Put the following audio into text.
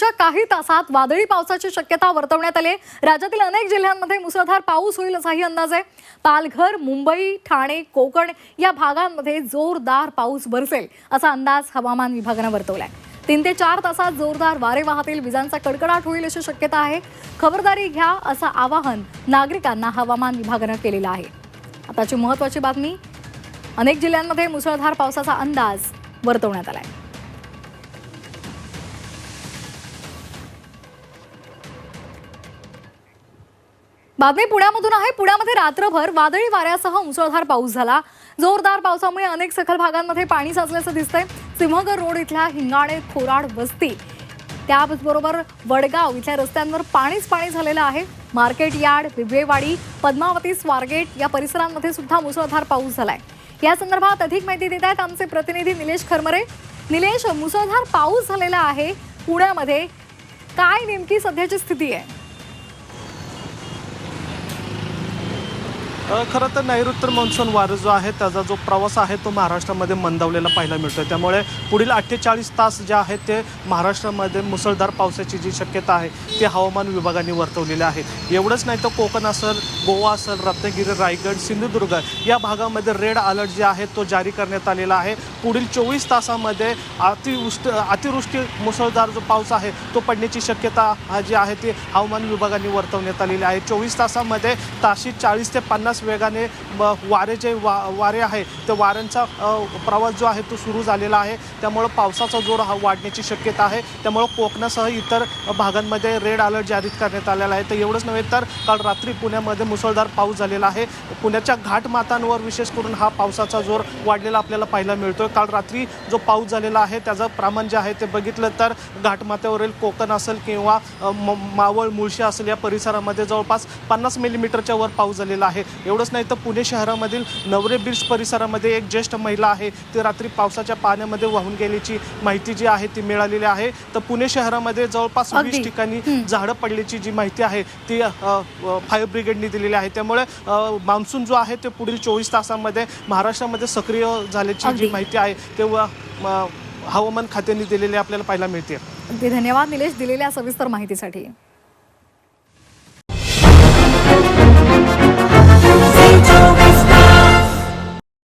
पुढच्या काही तासात वादळी पावसाची शक्यता वर्तवण्यात आली आहे. राज्यातील अनेक जिल्ह्यांमध्ये मुसळधार पाऊस होईल असाही अंदाज आहे. पालघर मुंबई ठाणे कोकण या भागांमध्ये जोरदार पाऊस बरसेल असा अंदाज हवामान विभागानं वर्तवलाय. तीन ते चार तासात जोरदार वारे वाहतील विजांचा कडकडाट होईल अशी शक्यता आहे. खबरदारी घ्या असं आवाहन नागरिकांना हवामान विभागानं केलेलं आहे. आताची महत्वाची बातमी अनेक जिल्ह्यांमध्ये मुसळधार पावसाचा अंदाज वर्तवण्यात आलाय. बातमी पुण्यामधून आहे. पुण्यामध्ये रात्रभर वादळी वाऱ्यासह मुसळधार पाऊस झाला. जोरदार पावसामुळे अनेक सखल भागांमध्ये पाणी साचल्याचं दिसतंय. सिंहगड रोड इथल्या हिंगाणे खोराड वस्ती. त्याचबरोबर वडगाव इथल्या रस्त्यांवर पाणीच पाणी झालेलं आहे. मार्केट यार्ड बिबवेवाडी पद्मावती स्वारगेट या परिसरांमध्ये सुद्धा मुसळधार पाऊस झालाय. या संदर्भात अधिक माहिती देत आहेत आमचे प्रतिनिधी निलेश खरमरे. निलेश मुसळधार पाऊस झालेला आहे पुण्यामध्ये. काय नेमकी सध्याची स्थिती आहे? खरं तर नैऋत्य मान्सून वारं जो आहे त्याचा जो प्रवास आहे तो महाराष्ट्रामध्ये मंदावलेला पाहायला मिळतोय. त्यामुळे पुढील अठ्ठेचाळीस तास जे आहेत ते महाराष्ट्रामध्ये मुसळधार पावसाची जी शक्यता आहे ती हवामान विभागाने वर्तवलेले आहे. एवढंच नाही तर कोकण असेल गोवा असेल रत्नागिरी रायगड सिंधुदुर्ग या भागामध्ये रेड अलर्ट जे आहे तो जारी करण्यात आलेला आहे. पुढील चोवीस तासामध्ये अतिवृष्ट अतिवृष्टी मुसळधार जो पाऊस आहे तो पडण्याची शक्यता हा जी आहे ती हवामान विभागाने वर्तवण्यात आलेली आहे. चोवीस तासामध्ये ताशी चाळीस ते पन्नास वेगाने ब- वारे जे वा वारे आहे ते वाऱ्यांचा प्रवास जो आहे तो सुरू झालेला आहे. त्यामुळं पावसाचा जोर हा वाढण्याची शक्यता आहे. त्यामुळं कोकणासह इतर भागांमध्ये रेड अलर्ट जारी करण्यात आलेला आहे. तर एवढंच नव्हे तर काल रात्री पुण्यामध्ये मुसळधार पाऊस झालेला आहे. पुण्याच्या घाटमातांवर विशेष करून हा पावसाचा जोर वाढलेला आपल्याला पाहायला मिळतो काल रात्री जो पाऊस झालेला आहे त्याचं प्रमाण जे आहे ते बघितलं तर घाटमाथ्यावरील कोकण असेल किंवा म- मावळ मुळशी असेल या परिसरामध्ये जवळपास पन्नास मिलीमीटरच्या वर पाऊस झालेला आहे. एवढंच नाही तर पुणे शहरामधील नवरे बीच परिसरामध्ये एक ज्येष्ठ महिला आहे. ती रात्री पावसाच्या पाण्यामध्ये वाहून गेल्याची माहिती जी आहे ती मिळालेली आहे. तर पुणे शहरामध्ये जवळपास. वीस ठिकाणी झाडं पडल्याची जी माहिती आहे ती फायर ब्रिगेडने दिलेली आहे. त्यामुळे मान्सून जो आहे ते पुढील चोवीस तासामध्ये महाराष्ट्रामध्ये सक्रिय झाल्याची. जी माहिती आहे तेव्हा हवामान खात्याने दिलेली आपल्याला पाहायला मिळते. अगदी. धन्यवाद निलेश दिलेल्या सविस्तर माहितीसाठी.